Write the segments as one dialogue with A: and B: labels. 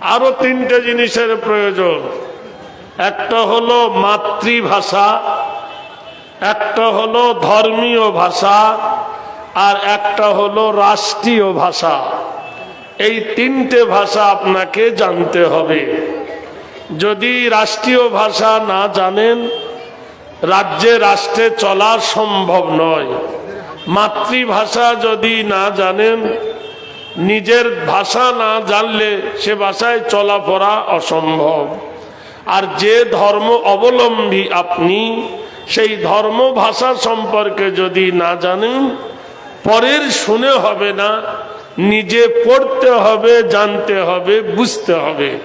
A: আরও তিনটে জিনিসের প্রয়োজন। একটা হলো মাতৃভাষা, একটা হলো ধর্মীয় ভাষা, আর একটা হলো রাষ্ট্রীয় ভাষা। এই তিনটে ভাষা আপনাকে জানতে হবে। যদি রাষ্ট্রীয় ভাষা না জানেন, রাজ্যে, রাষ্ট্রে চলা সম্ভব নয়। মাতৃভাষা যদি না জানেন নিজের ভাষা না জানলে সে ভাষায় চলাফেরা অসম্ভব। আর যে ধর্ম অবলম্বী আপনি, সেই ধর্ম ভাষা সম্পর্কে যদি না জানেন, পরের শুনে হবে না, নিজে পড়তে হবে, জানতে হবে, বুঝতে হবে,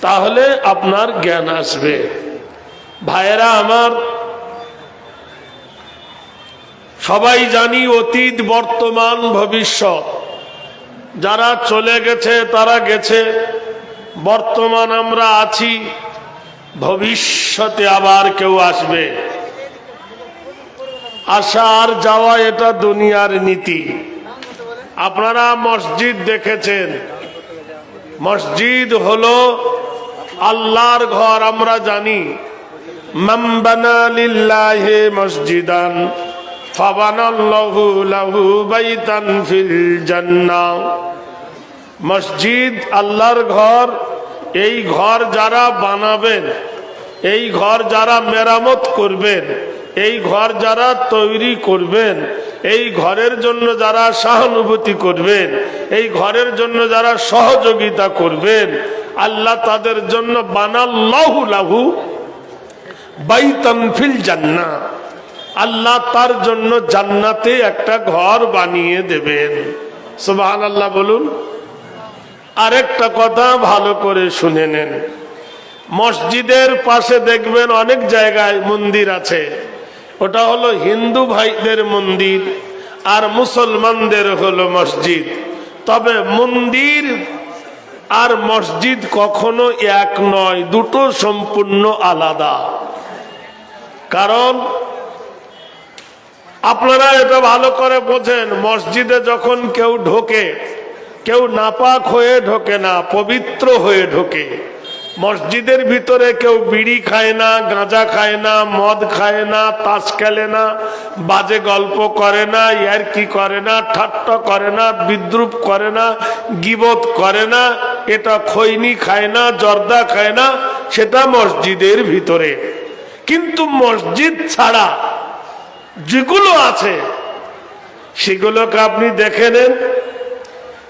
A: তাহলে আপনার জ্ঞান আসবে। ভাইয়েরা আমার, সবাই জানি অতীত, বর্তমান, ভবিষ্যৎ। যারা চলে গেছে, তারা গেছে। বর্তমান আমরা আছি, ভবিষ্যতে আবার কেউ আসবে। আসা আর যাওয়া এটা দুনিয়ার নীতি। আপনারা মসজিদ দেখেছেন। মসজিদ হলো আল্লাহর ঘর, আমরা জানি। মাম্বানা লিল্লাহে মসজিদান। লাহু মসজিদ আল্লাহর ঘর, এই ঘর যারা বানাবেন, এই ঘর যারা মেরামত করবেন, এই ঘর যারা তৈরি করবেন, এই ঘরের জন্য যারা সহানুভূতি করবেন, এই ঘরের জন্য যারা সহযোগিতা করবেন, আল্লাহ তাদের জন্য বানাল্লাহু লাহু বাইতান ফিল জান্নাহ। আল্লাহ তার জন্য জান্নাতে একটা ঘর বানিয়ে দেবেন। সুবহান আল্লাহ বলুন। আরেকটা কথা ভালো করে শুনে নেন। মসজিদের পাশে দেখবেন অনেক জায়গায় মন্দির আছে। ওটা হলো হিন্দু ভাইদের মন্দির আর মুসলমানদের হলো মসজিদ। তবে মন্দির আর মসজিদ কখনো এক নয়, দুটো সম্পূর্ণ আলাদা। কারণ আপনারা এটা ভালো করে বোঝেন, মসজিদে যখন কেউ ঢোকে, কেউ নাপাক হয়ে ঢোকে না, পবিত্র হয়ে ঢোকে, মসজিদের ভিতরে কেউ বিড়ি খায় না, গাঁজা খায় না, মদ খায় না, তাস খেলে না, বাজে গল্প করে না, ইয়ারকি করে না, ঠাট্টা করে না, বিদ্রুপ করে না, গিবত করে না, এটা খৈনি খায় না, জর্দা খায় না, সেটা মসজিদের ভিতরে। কিন্তু মসজিদ ছাড়া যেগুলো আছে, সেগুলোকে আপনি দেখে নেন।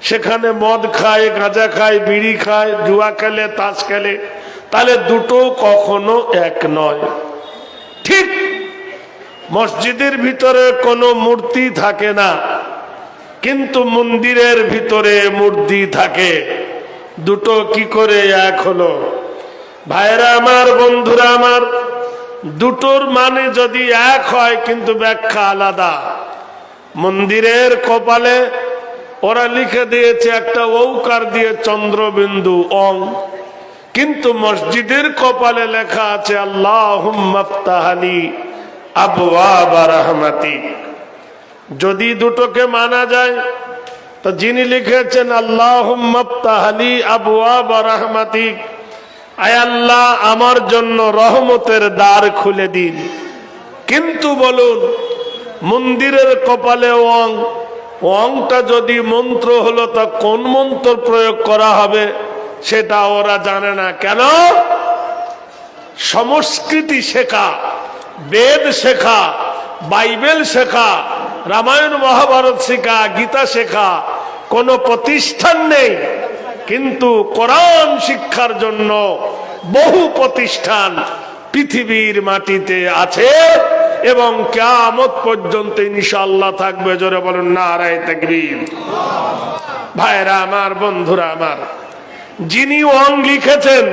A: সেখানে মদ খায়, গাঁজা খায়, বিড়ি খায়, জুয়া খেলে, তাস খেলে, তাহলে দুটো কখনো এক নয়। ঠিক মসজিদের ভিতরে কোনো মূর্তি থাকে না, কিন্তু মন্দিরের ভিতরে মূর্তি থাকে। দুটো কি করে এক হলো? ভাইরা আমার, বন্ধুরা আমার দুটোর মানে যদি এক হয়, কিন্তু ব্যাখ্যা আলাদা। মন্দিরের কপালে ওরা লিখে দিয়েছে একটা ঔকার দিয়ে চন্দ্রবিন্দু অং। কিন্তু মসজিদের কপালে লেখা আছে আল্লাহ আবহাওয়াতি যদি দুটোকে মানা যায়, তো যিনি লিখেছেন আল্লাহ আবুয়া রহমাতিক আল্লাহ, আমার জন্য রহমতের দ্বার খুলে দিন। কিন্তু বলুন, মন্দিরের কপালে অং অংটা যদি মন্ত্র হলো, তা কোন মন্ত্র প্রয়োগ করা হবে, সেটা ওরা জানে না। কেন? সংস্কৃতি শেখা, বেদ শেখা, বাইবেল শেখা, রামায়ণ, মহাভারত শেখা, গীতা শেখা, কোনো প্রতিষ্ঠান নেই। কিন্তু কোরআন শিক্ষার জন্য বহু প্রতিষ্ঠান পৃথিবীর মাটিতে আছে এবং কেমত পর্যন্ত ইনশাল্লাহ থাকবে। জোরে বলুন, নারায় তাকবীর। ভাইরা আমার, বন্ধুরা আমার যিনি অং লিখেছেন,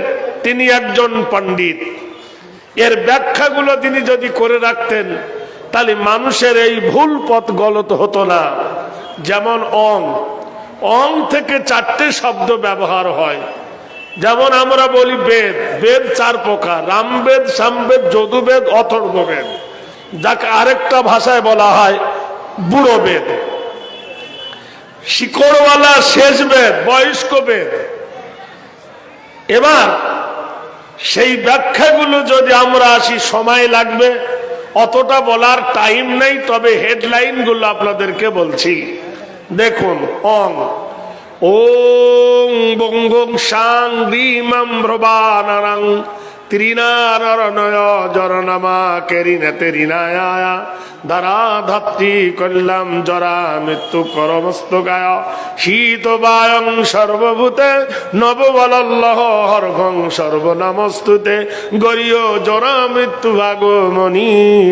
A: তিনি একজন পণ্ডিত। এর ব্যাখ্যাগুলো তিনি যদি করে রাখতেন, তাহলে মানুষের এই ভুল পথ গলত হতো না। যেমন অং অং থেকে চারটে শব্দ ব্যবহার হয়। যেমন আমরা বলি বেদ বেদ চার প্রকার, রামবেদ সামবেদ যদুবেদ, অথর্ববেদ। যাকে আরেকটা ভাষায় বলা হয় বুড়ো বেদ শিকড়ওয়ালা শেষ বেদ বয়স্ক বেদ এবার সেই ব্যাখ্যাগুলো যদি আমরা আসি, সময় লাগবে, অতটা বলার টাইম নেই, তবে হেডলাইনগুলো আপনাদেরকে বলছি। দেখুন, অং। ওং বঙ্গং সাং রিমাম ভ্রবানারাং ধাত্রী কল্যাম জরা মৃত্যু করমস্ত গায় সর্বভূতে নববলল্লহ হর্ভং সর্বনামস্তুতে জরা মৃত্যু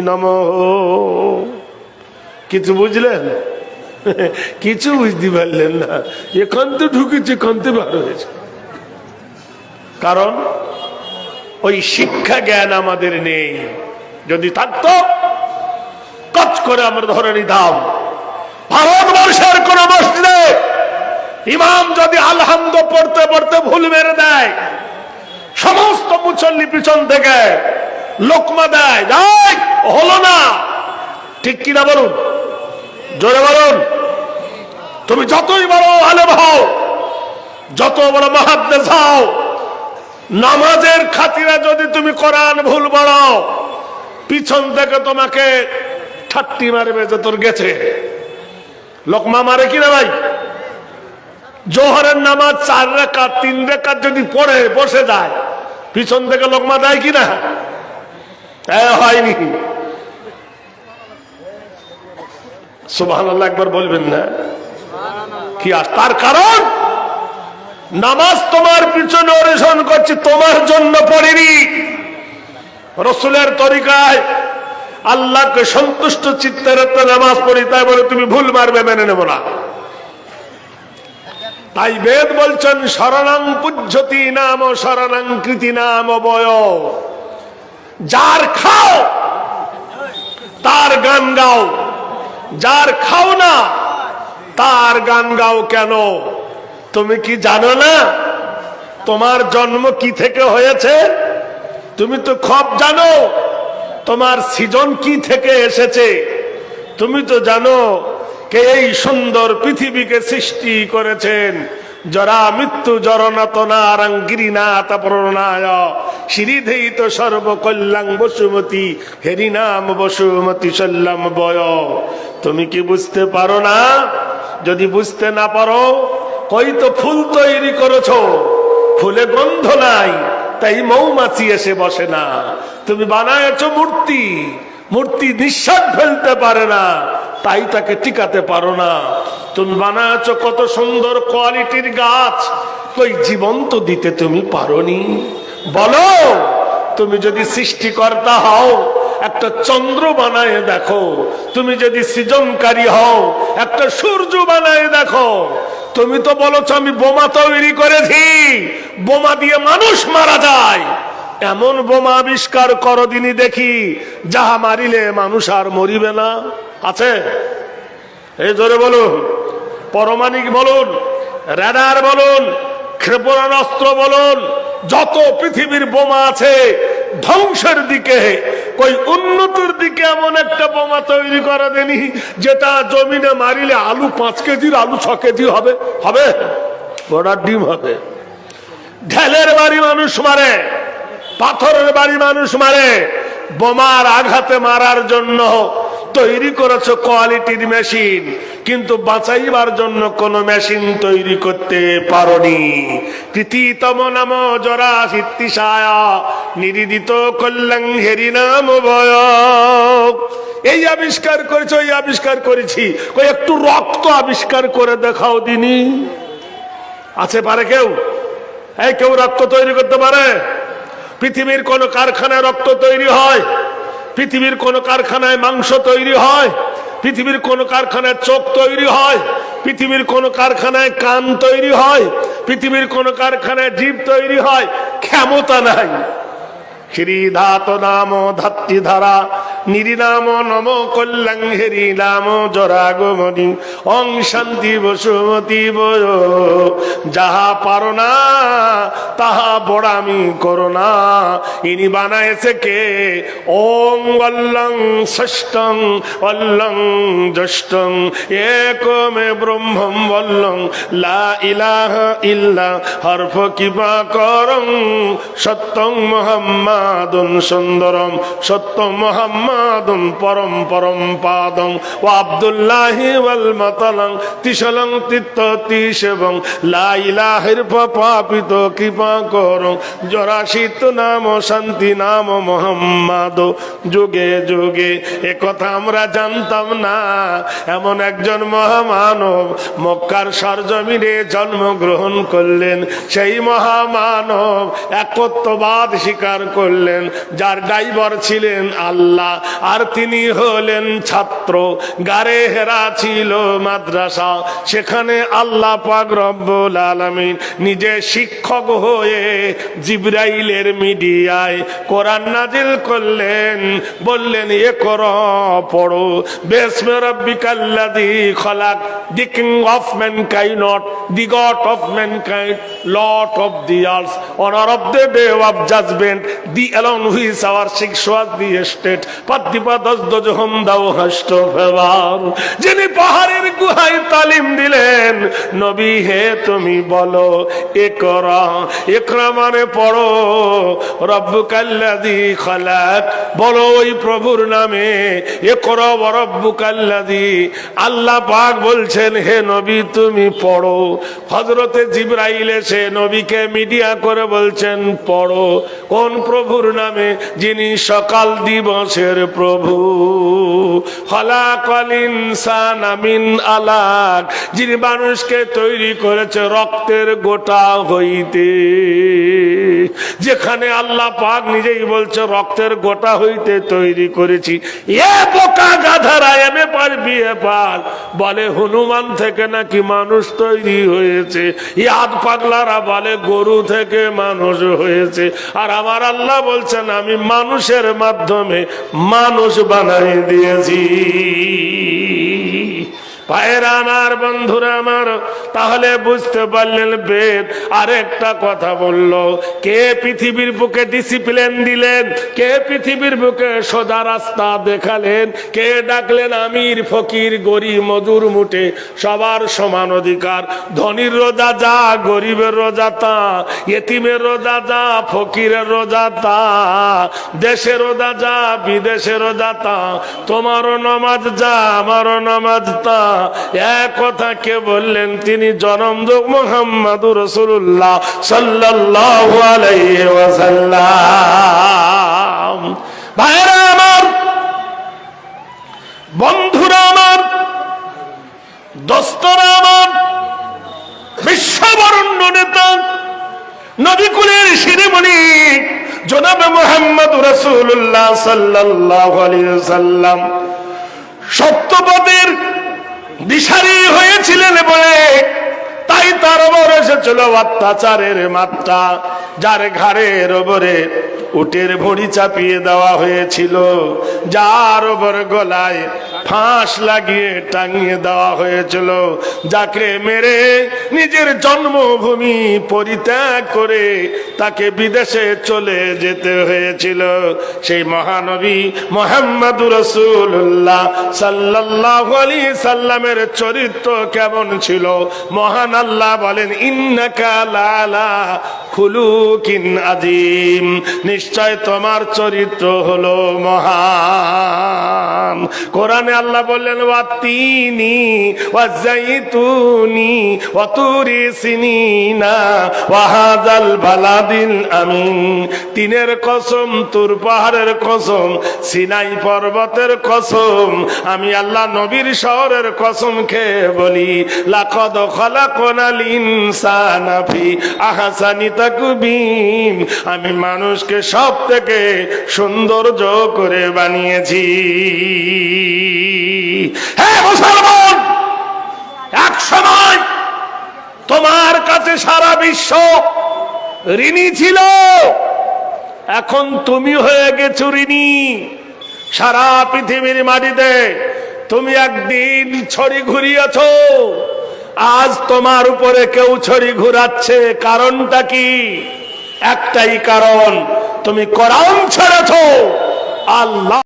A: নম। কিছু বুঝলেন? কিছু বুঝতে পারলেন না। এখান তো ঢুকেছে কানতে বার হয়েছে। কারণ, ওই শিক্ষা জ্ঞান আমাদের নেই। যদি থাকতো, কচ করে আমরা ধরে নিতাম। ভারতবর্ষের কোন মসজিদে ইমাম যদি আলহামদ পড়তে পড়তে ভুল মেরে দেয়, সমস্ত মুসল্লি পিছন থেকে লোকমা দেয় হলো না। ঠিক কিনা বলুন? জোরে বলুন। তুমি যতই বড় আলেম হও যত বড় মহাদ্দেশ হও নামাজের খাতিরে যদি তুমি কোরআন ভুল বড় পিছন থেকে তোমাকে ঠাট্টি মারবে যে তোর গেছে। লোকমা মারে কিনা ভাই? জোহরের নামাজ চার রেখা তিন রেখা যদি পড়ে বসে যায় পিছন থেকে লোকমা দেয় কিনা এ, হয়নি সুবাহ একবার বলবেন না। কি আর তার কারণ? নামাজ তোমার পিছনে অরিসন করছি, তোমার জন্য পড়িনি। রসুলের তরিকায় আল্লাহকে সন্তুষ্ট চিত্তের একটা নামাজ পড়ি, তাই বলে তুমি ভুল মারবে, মেনে নেব না। তাই বেদ বলছেন, শরণাং পুজ্যতি নাম, শরণাং কৃতি নাম বয় যার খাও, তার গান গাও। যার খাও না, তার গান গাও কেন? তুমি কি জানো না? তোমার জন্ম কি থেকে হয়েছে? তুমি তো খব জানো, তোমার সিজন কি থেকে এসেছে? তুমি তো জানো কে এই সুন্দর পৃথিবীকে সৃষ্টি করেছেন। জরা মৃত্যু জরনাতনা রাঙ্গিরিনাথ প্রণায়। শ্রীধেইত সর্বকল্যাং বসুমতী হেরিনাম বসুমতী সল্লাম বয়। তুমি কি বুঝতে পারো না? যদি বুঝতে না পারো, কই তো ফুল তৈরি করেছ? ফুলে গন্ধ নাই, তাই মৌমাছি এসে বসে না। তুমি বানায়েছো মূর্তি মূর্তি নিঃশ্বাস ফেলতে পারে না, তাই তাকে টিকাতে পারো না। তুমি বানায়েছো কত সুন্দর কোয়ালিটির গাছ। কই জীবন্ত দিতে তুমি পারোনি। বলো, তুমি যদি সৃষ্টিকর্তা হও, একটা চন্দ্র বানায় দেখো। তুমি যদি সৃজনকারী হও, একটা সূর্য বানায় দেখো। তুমি তো বলছো, আমি বোমা তৈরি করেছি। বোমা দিয়ে মানুষ মারা যায়। এমন বোমা আবিষ্কার করো দিনই দেখি, যাহা মারিলে মানুষ আর মরিবে না। আছে? এই জোরে বলুন। পরমাণিক বলুন, রেডার বলুন, ক্ষেপণাস্ত্র বলুন, যত পৃথিবীর বোমা আছে, ধ্বংসের দিকে কই উন্নতির দিকে এমন একটা বোমা তৈরি করে দেনি, যেটা জমিনে মারিলে আলু পাঁচ কেজির, আলু ছ কেজি হবে হবে? ঘোড়ার ডিম হবে। ঢেলের বাড়ি মানুষ মারে, পাথরের বাড়ি মানুষ মারে, বোমার আঘাতে মারার জন্য তৈরি করেছ কোয়ালিটির মেশিন। কিন্তু বাঁচাইবার জন্য কোন মেশিন তৈরি করতে পারোনি। কৃতিতম নাম জরা সিদ্ধিসায়া, নিরিদিত কল্যাণ হেরি নাম এই আবিষ্কার করেছ, এই আবিষ্কার করেছি। কই, একটু রক্ত আবিষ্কার করে দেখাও দিনি। আছে পারে কেউ? এই কেউ রক্ত তৈরি করতে পারে? পৃথিবীর কোন কারখানায় রক্ত তৈরি হয়? পৃথিবীর কোন কারখানায় মাংস তৈরি হয়? পৃথিবীর কোন কারখানায় চোখ তৈরি হয়, পৃথিবীর কোন কারখানায় কান তৈরি হয়, পৃথিবীর কোন কারখানায় জীব তৈরি হয়, ক্ষমতা নাই। নাম ধাত্রী ধারা, নিরিনাম নাম জরাগমণি যাহা পারো না তাহা বড়ামি করো না। ইনি বানায়েছে কে? ওম অল্লং ষষ্ঠং অল্লং জ্যেষ্ঠং, একমে ব্রহ্মম বল্লং। লা ইলাহা ইল্লা, হরফ কিবা করং, সত্যং মোহাম্মাদুন সুন্দরম, সত্য মোহাম্মাদুন পরম পরম পাদং। ও আব্দুল্লাহি ওয়াল মাতালং তিসলং তিত্ত তিস এবং লা ইলাহির পাপিত কৃপা করং। জরাশিত নাম শান্তি নাম মোহাম্মদ যুগে যুগে এ কথা আমরা জানতাম না। এমন একজন মহামানব মক্কার সরজমিনে জন্মগ্রহণ করলেন। সেই মহামানব একত্ববাদ স্বীকার করলেন। যার ড্রাইভার ছিলেন আল্লাহ। আর তিনি হলেন ছাত্র। গারে হেরা ছিল মাদ্রাসা। সেখানে আল্লাহ পাক রব্বুল আলামিন নিজে শিক্ষক হয়ে জিব্রাইলের মিডিয়ায় কোরআন নাজিল করলেন, বললেন, এ কর, পড়ো। বেসমে বিকাল্লাদি খলাক। The king of mankind the god of mankind the earth owner of the day of judgement the alone who's our six was the state পাদ্দিপা দশ দজ হোম দাও হস্ত ফেবার যিনি পাহাড়ের গুহায় তালিম দিলেন, নবী হে তুমি বলো একরা একরা মানে পড়ো। রব্বুকাল্লাযী খালাক, বলো ওই প্রভুর নামে একরা ওয়া রব্বুকাল্লাযী। আল্লাহ পাক বলছেন, হে নবী তুমি পড়ো। হযরতে জিবরাইল এসে নবীকে মিডিয়া করে বলছেন, পড়ো, কোন প্রভুর নামে যিনি সকাল দিবসের প্রভু? আলাক, যিনি মানুষকে তৈরি করেছে রক্তের গোটা হইতে। যেখানে আল্লাহ পাক নিজেই বলছে, রক্তের গোটা হইতে তৈরি করেছি। এ বোকা গাধারা, এমে পারবি এ পার। বলে, হনুমান থেকে নাকি মানুষ তৈরি হয়েছে। ইয়াদ পাগলারা বলে, গরু থেকে মানুষ হয়েছে। আর আমার আল্লাহ বলছেন, আমি মানুষের মাধ্যমে মানুষ বানাই দিয়েছি। ভাইয়েরা আমার, বন্ধুরা আমার, তাহলে বুঝতে পারলেন বেদ। আরেকটা কথা বলল, কে পৃথিবীর বুকে ডিসিপ্লিন দিলেন? কে পৃথিবীর বুকে সোজা রাস্তা দেখালেন? কে ডাকলেন, আমির ফকির, গরিব, মজুর মুঠে সবার সমান অধিকার। ধনির রোজা যা, গরিবের রোজা তা এতিমের রোজা যা, ফকিরের রোজা তা, দেশের রোজা যা, বিদেশের রোজা তা, তোমারও নমাজ যা, আমারও নমাজ তা এক কথা কে বললেন? তিনি জনমযোগ মোহাম্মদ রসুল্লাহ ওয়াসাল্লাম। ভাইরা আমার, বন্ধুরা আমার, দোস্তরা আমার, বিশ্ববরণ্য নেতা, নবীকুলের শিরোমণি জনাব মোহাম্মদ রসুল্লাহ সাল্লাম সত্যপদের দিশারি হয়েছিলেন বলে তাই তার ওপর এসেছিল অত্যাচারের মাত্রা। যার ঘাড়ের ওপরে উটের ভড়ি চাপিয়ে দেওয়া হয়েছিল, যার ওপর গলায় ফাঁস লাগিয়ে টাঙিয়ে দেওয়া হয়েছিল। যাকে মেরে নিজের জন্মভূমি পরিত্যাগ করে তাকে বিদেশে চলে যেতে হয়েছিল। সেই মহানবী মোহাম্মদ রসুল্লাহ সাল্লাহ আলী সাল্লামের চরিত্র কেমন ছিল? মহান আল্লাহ বলেন খুলুকিন আদিম নিশ্চয় তোমার চরিত্র হলো মহান। কোরআনে আল্লাহ বললেন ওয়াতিনি ওয়াজাইতুনি ওয়াতুরি সিনিনা ওয়াহাদাল বালাদিল আমিন। তিনের কসম, তুর পাহাড়ের কসম, সিনাই পর্বতের কসম। আমি আল্লাহ নবীর শহরের কসম খেয়ে বলি, লাকদ তাকবীম। আমি মানুষকে সব থেকে সৌন্দর্য করে বানিয়েছি। মুসলমান, এক সময় তোমার কাছে সারা বিশ্ব ঋণী ছিল। এখন তুমি হয়ে গেছো ঋণী। সারা পৃথিবীর মাটিতে তুমি একদিন ছড়ি ঘুরিয়েছ। আজ তোমার উপরে কেউ ছড়ি ঘুরাচ্ছে। কারণটা কি? একটাই কারণ তুমি কোরআন ছেড়েছ। আল্লাহ